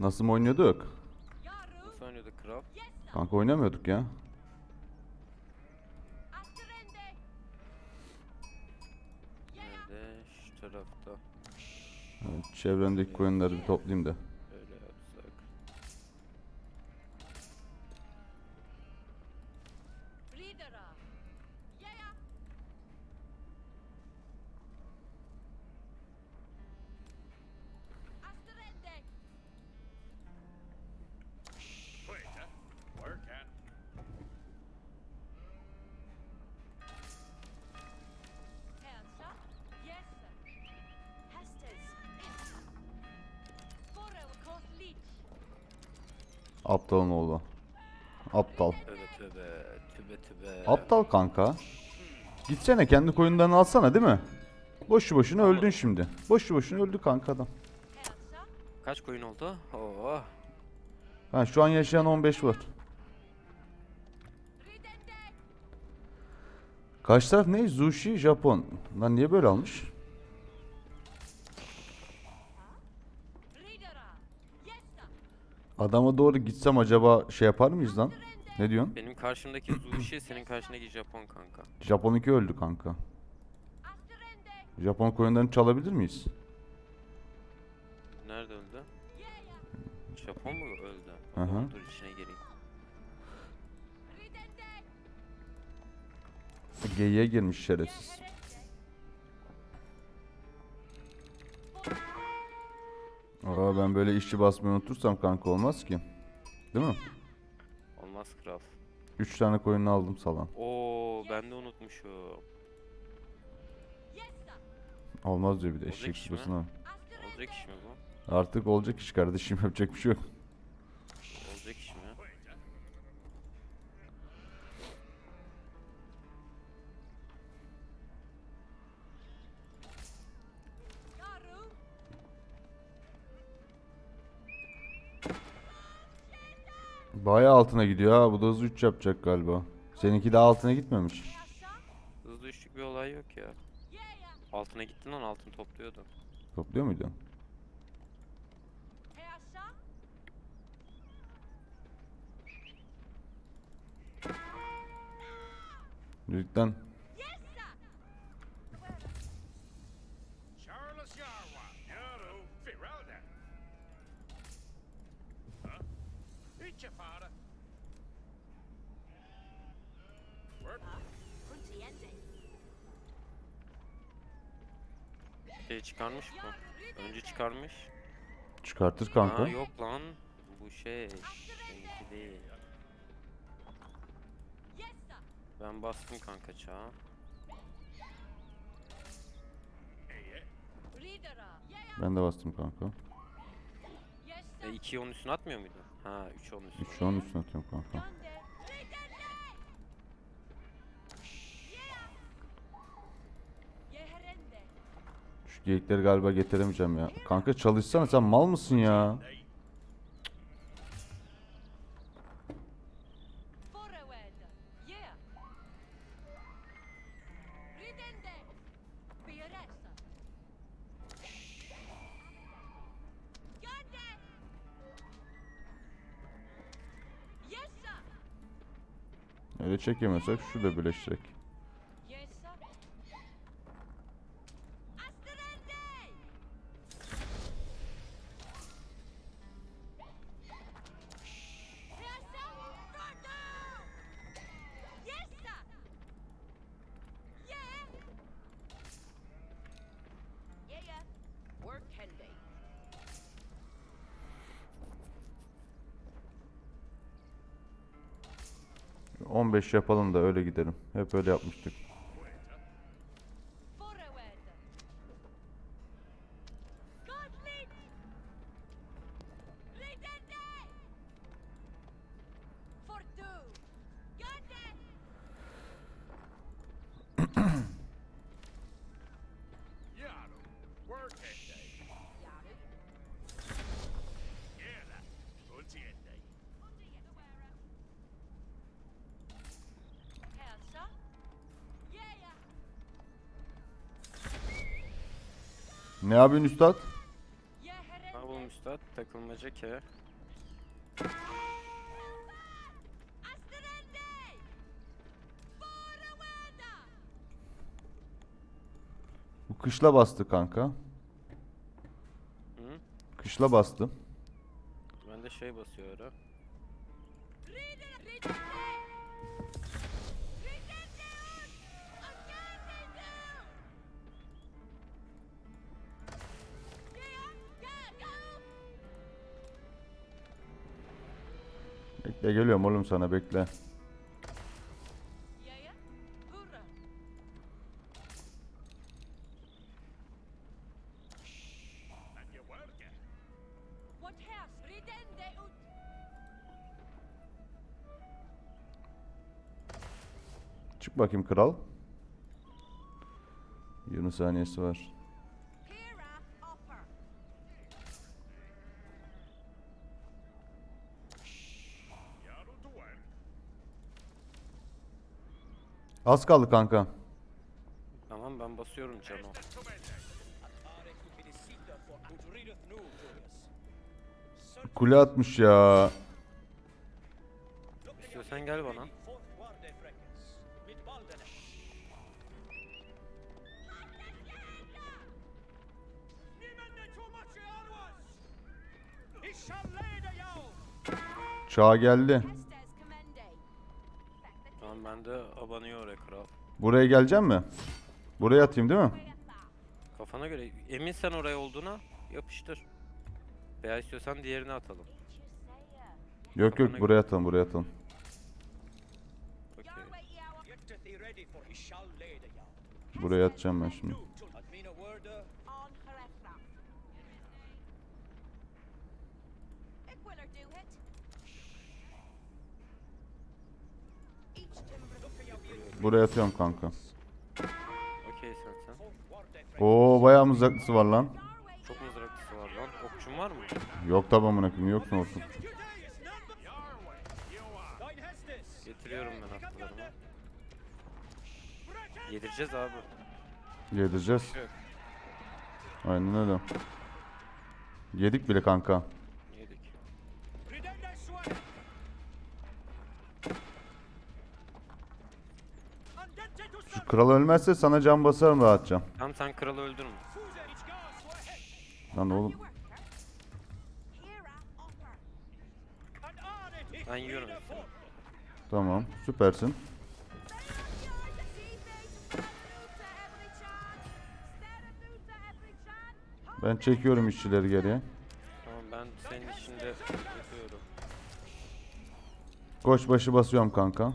Nasıl mı oynuyorduk? Nasıl oynuyorduk kral? Kanka oynamıyorduk ya. Nerede? Şu tarafta. Evet, çevremdeki koyunları bir toplayayım da. Aptalın oğlu. Aptal. Tövbe tövbe. Tübe tübe. Aptal kanka. Gitsene kendi koyunlarını alsana değil mi? Boşu boşuna öldün şimdi. Boşu boşuna öldü kanka adam. Kaç koyun oldu? Oo. Ha şu an yaşayan 15 var. Karşı taraf ne? Zushi, Japon. Lan niye böyle almış? Adama doğru gitsem acaba şey yapar mıyız lan? Ne diyorsun? Benim karşımdaki Zushi, senin karşındaki Japon kanka. Japon 2 öldü kanka. Japon koyunlarını çalabilir miyiz? Nerede öldü? Japon mu öldü? Hı hı. Dur içine gireyim. Geyiğe girmiş şerefsiz. Aa ben böyle işçi basmayı unutursam kanka olmaz ki. Değil mi? Olmaz kral. 3 tane koyunu aldım salan. Oo ben de unutmuşum. Olmaz diyor bir de Olacak eşek iş mi? Olacak iş mi bu? Artık olacak iş kardeşim yapacak bir şey yok. Bayağı altına gidiyor ha. Bu da hızlı 3 yapacak galiba. Seninki daha altına gitmemiş. Hızlı üçlük bir olay yok ya. Altına gittin lan altın topluyordu. Topluyor muydun? Lütfen. Work. Puntiente. Şey çıkarmış mı? Önce çıkarmış. Çıkartır kanka. Aa yok lan. Bu şey. Seninki değil. Ben bastım kanka çağa. Ben de bastım kanka. E 2'yi onun üstüne atmıyor muydu? Ha 3 onun üstüne. 3 onun üstüne atıyorum kanka. Şu geyikleri galiba getiremeyeceğim ya. Kanka çalışsana sen mal mısın ya? Çekemiyorsak şurada birleştirek. 15 yapalım da öyle gidelim. Hep öyle yapmıştık. Ne yapıyorsun üstad? Ne yapalım üstad? takılmaca! Forward! Bu kışla bastı kanka. Hı? Kışla bastı. Ben de şey basıyor Bekle geliyorum oğlum sana bekle. Çık bakayım kral. 20 saniyesi var. Az kaldı kanka. Tamam ben basıyorum comende. Kule atmış ya. İstiyorsan gel bana. Çağ geldi. Estes commende! Tamam ben de abanıyor oraya kral. Buraya gelecek mi? Buraya atayım değil mi? Kafana göre emin sen oraya olduğuna yapıştır. Veya istiyorsan diğerini atalım. Yok yok buraya atalım buraya atalım. Okey. Buraya atacağım ben şimdi. Buraya atıyorum kanka. Okey sen. Oo bayağı mızraklısı var lan. Çok mızraklısı var lan. Okçun var mı? Yok tabi amına koyayım yok ne olsun. Getiriyorum ben atlarımı. Yedireceğiz abi. Yedireceğiz. Aynen öyle. Yedik bile kanka. Yedik. Şu kral ölmezse sana can basarım rahatça. Tamam sen kralı öldürme. Lan oğlum. Ben yiyorum. Tamam süpersin. Ben çekiyorum işçileri geriye. Tamam ben senin içinde yapıyorum. Koç başı basıyorum kanka.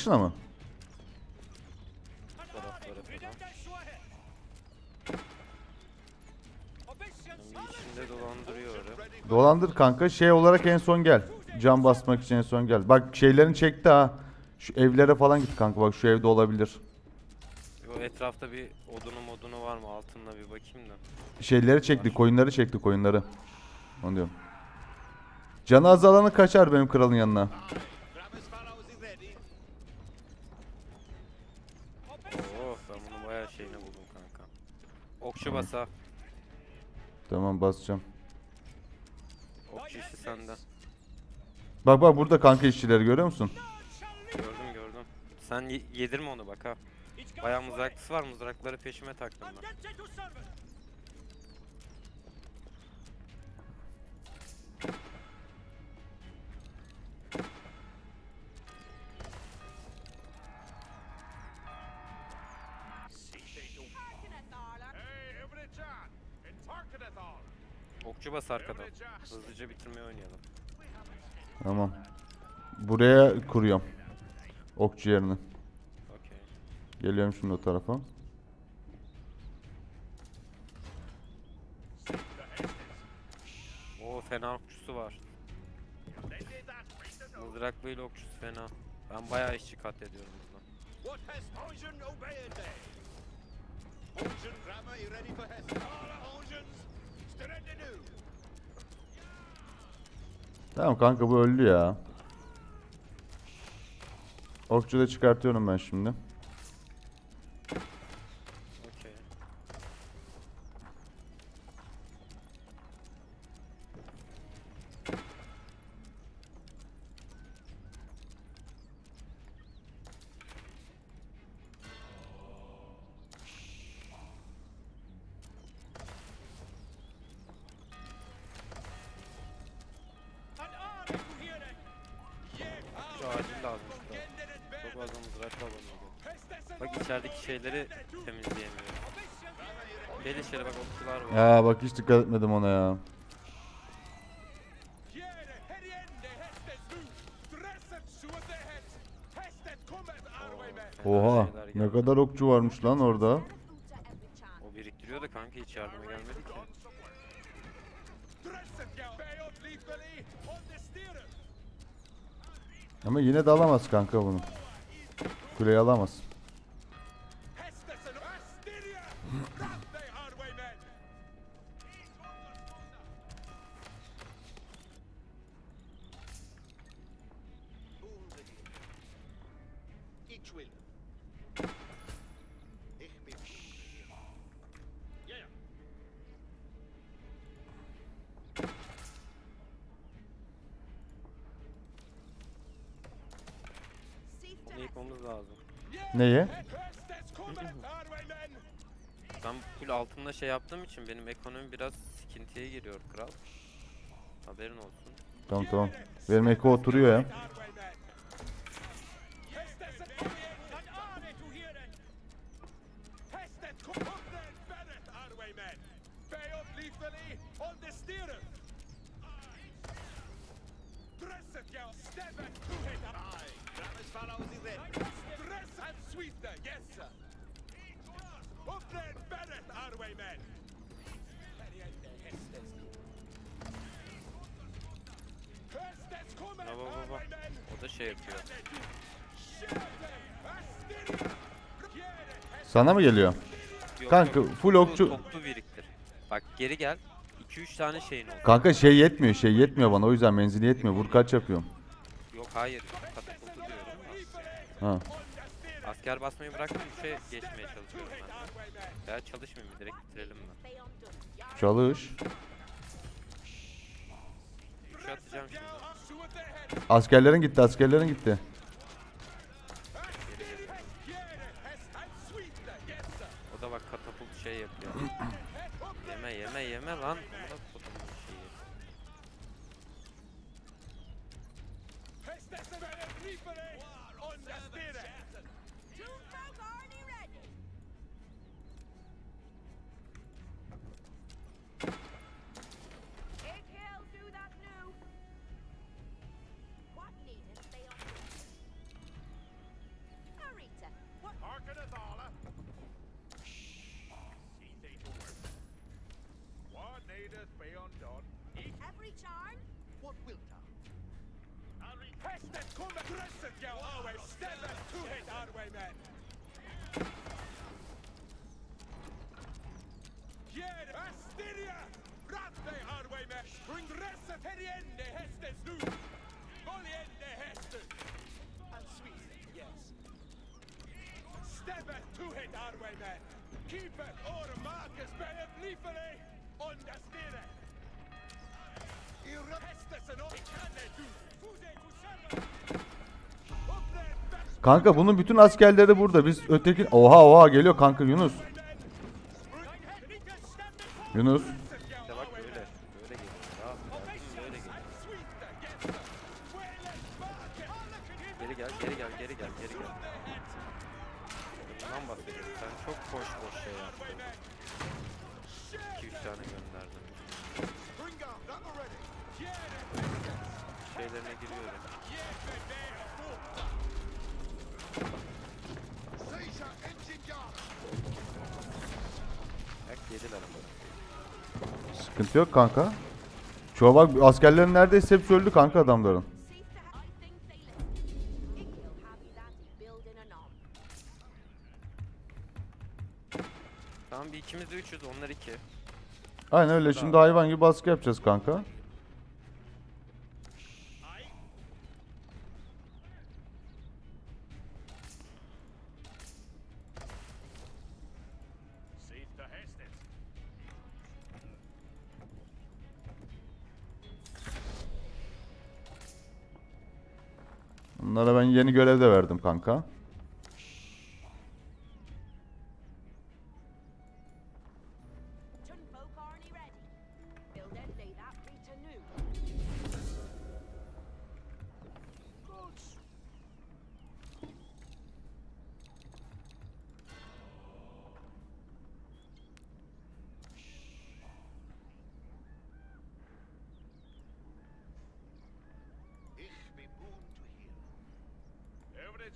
Başına mı? Bu içinde dolandırıyor öyle. Dolandır kanka şey olarak en son gel. Can basmak için en son gel. Bak şeylerin çekti ha. Şu evlere falan git kanka bak şu evde olabilir. O etrafta bir odunu modunu var mı? Altınla bir bakayım da. Şeyleri çekti koyunları çekti koyunları. Onu diyorum. Canı azalanı kaçar benim kralın yanına. Grab his fellows is ready. Oo ben bunu bayağı şeyine buldum kanka. Okçu basa. Tamam basacağım. Okçu işi sende. Bak bak burada kanka işçileri görüyor musun? Gördüm gördüm. Sen ye- yedirme onu bak ha. Bayağı mızraklısı var. Mızrakları peşime taktım ben. Okçu bas arkadan. Hızlıca bitirmeye oynayalım. Tamam. Buraya kuruyorum. Okçu yerini. Okey. Geliyorum şimdi o tarafa. Oo fena okçusu var. Mızraklıyla okçusu fena. Ben bayağı işçi katlediyorum burada. What has Onjin obeyed ready for his. Tamam kanka bu öldü ya. Okçu da çıkartıyorum ben şimdi. Bak içerideki şeyleri temizleyemiyorum. Gel içeri bak okçular var. Ya bak hiç dikkat etmedim ona ya. Oha ne kadar okçu varmış lan orada. O biriktiriyor da kanka hiç yardıma gelmedi ki. Ama yine de alamaz kanka bunu. Kuleyi alamaz. Şey yaptığım için benim ekonomi biraz sıkıntıya giriyor kral. Haberin olsun. Tamam tamam. Benim eko oturuyor ya. Baba baba. O da şey yapıyor. Sana mı geliyor? Yok, Kanka, yok, full okçu- Toplu biriktir. Bak geri gel. 2-3 tane şeyin oldu. Kanka şey yetmiyor şey yetmiyor bana o yüzden menzili yetmiyor. Vur kaç yapıyorum. Yok hayır. Katapultu diyorum. Ha. Asker basmayı bıraktım 3'e geçmeye çalışıyorum ben. Ya çalışmayayım direkt bitirelim mi? Çalış. 3'e atacağım şimdi. Askerlerin gitti askerlerin gitti. O da bak katapult şey yapıyor. yeme yeme yeme lan. Buna kodumun şeyi. True Bring gräset här igen det hästens nu! Det hästen! And sweet, yes. Stämmer to it Arwayman! Keep it or Marcus! Understeer it! Hästesen och kan det du! Uppnät bäst! Kanka bunun bütün askerleri burada. Biz öteki... Oha oha geliyor kanka Yunus. Yunus. İşte bak böyle. Böyle geliyor. Ya yardım böyle geliyor. Geri gel geri gel geri gel geri gel. Bundan bahsediyorum. Sen çok boş boş şey yaptın. 2-3 tane gönderdim. Şeylerine giriyorum. Bak yediler ama. Sıkıntı yok kanka. Çoğu bak askerlerin neredeyse hepsi öldü kanka adamların. Tamam bir ikimiz de üçüz onlar iki. Aynen öyle şimdi hayvan gibi baskı yapacağız kanka. Bunlara ben yeni görev de verdim kanka.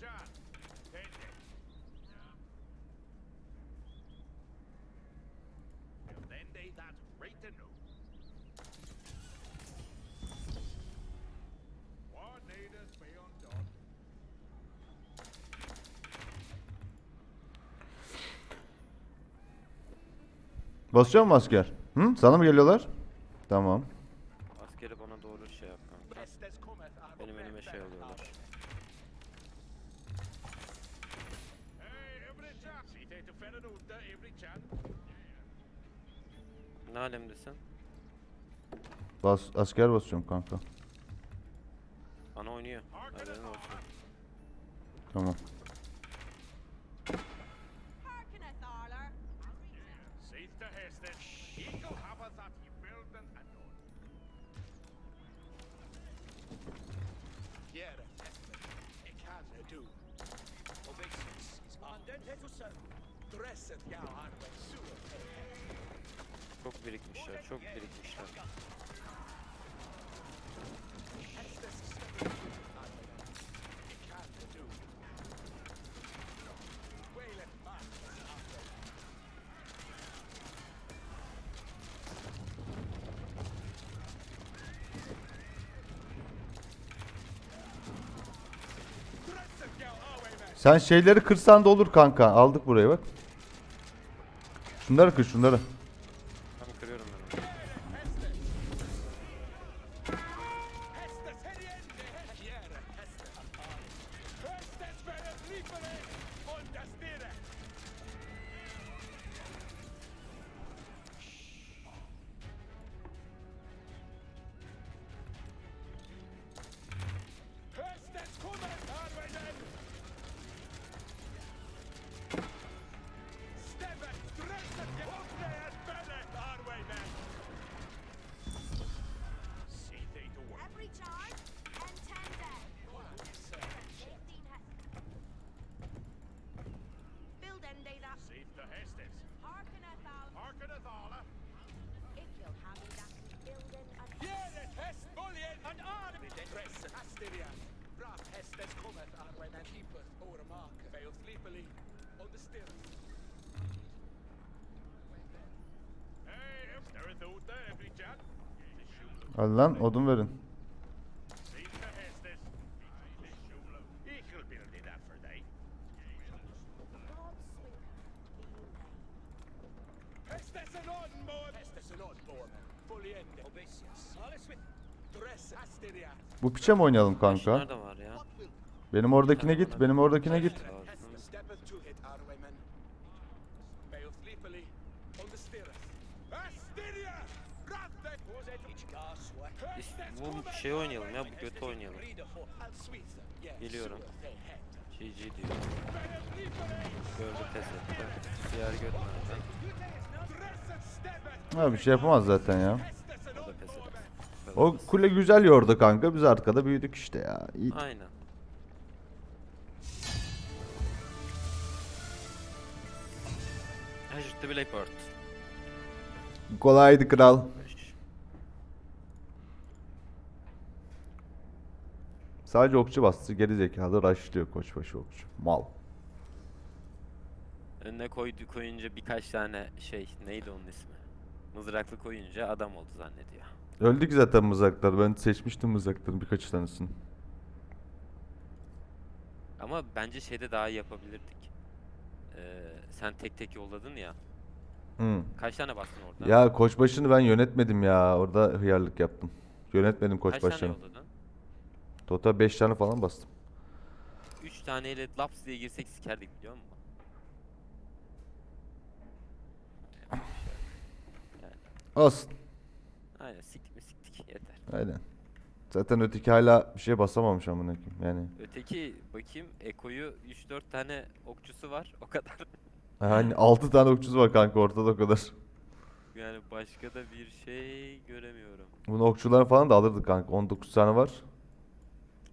İt. Build end day that know. What needeth be undone. Basıyor mu asker? Hı? Sana mı geliyorlar? Tamam. Ne alemdesin? Bas, asker basıyorum kanka. Bana oynuyor. Haberin olsun. Tamam. Harkeneth, Arler. See to Hestes. Eagle haveth that ye building anon. Here, Hestes. It can do. Obeisance. Andente to serve. Çok birikmişler, çok birikmişler. Sen şeyleri kırsan da olur kanka. Aldık burayı bak. Şunları kır şunları. Alles with. Dress, Asterian. Bu piçe mi oynayalım kanka? Benim oradakine git. Benim oradakine git. Lazım. Hestes steppeth to it, Arwayman. Fail sleepily on the stirrup. Asteria! Rathe! Biz bu şey oynayalım ya, bu götü oynayalım. Geliyorum. GG diyor. Gördü pes etti. Diğer göt nerede? Ha bir şey yapamaz zaten ya. O da pes etti. O kule güzel yordu kanka. Biz arkada büyüdük işte ya. İyi. Aynen. Azure Blackbird. Kolaydı kral. Sadece okçu bastı. Geri zekalı rushlıyor koçbaşı okçu. Mal. Önüne koydu koyunca birkaç tane şey neydi onun ismi? Mızraklı koyunca adam oldu zannediyor. Öldü ki zaten mızraklar. Ben seçmiştim mızrakların birkaç tanesini. Ama bence şeyde daha iyi yapabilirdik. Ee, sen tek tek yolladın ya. Hı. Kaç tane bastın orada? Ya koçbaşını ben yönetmedim ya. Orada hıyarlık yaptım. Yönetmedim Kaç tane koçbaşını. yolladın? Total 5 tane falan bastım. 3 taneyle laps diye girsek sikerdik biliyor musun? Yani, Olsun. aynen siktik mi siktik yeter. Aynen. Zaten öteki hala bir şey basamamış amına koyayım. Yani Öteki bakayım Eko'yu 3-4 tane okçusu var o kadar. hani 6 tane okçusu var kanka ortada o kadar. Yani başka da bir şey göremiyorum. Bunu okçular falan da alırdık kanka. 19 tane var.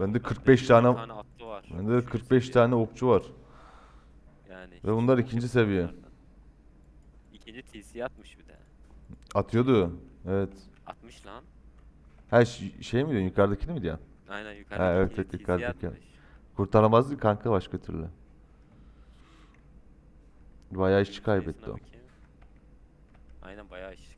Bende Bende 45 20 tane tane atlı var. Bende de Üçüncü 45 seviye. tane okçu var. Yani Ve bunlar ikinci seviye. bunlardan. İkinci TC atmış bir de. Atıyordu. Evet. Atmış lan. Ha ş- şey mi diyorsun yukarıdakini mi diyorsun? Aynen yukarıdaki evet, ikinci evet, TC yukarıdaki. Kurtaramazdı kanka başka türlü. Bayağı işçi kaybetti o. Aynen bayağı iş.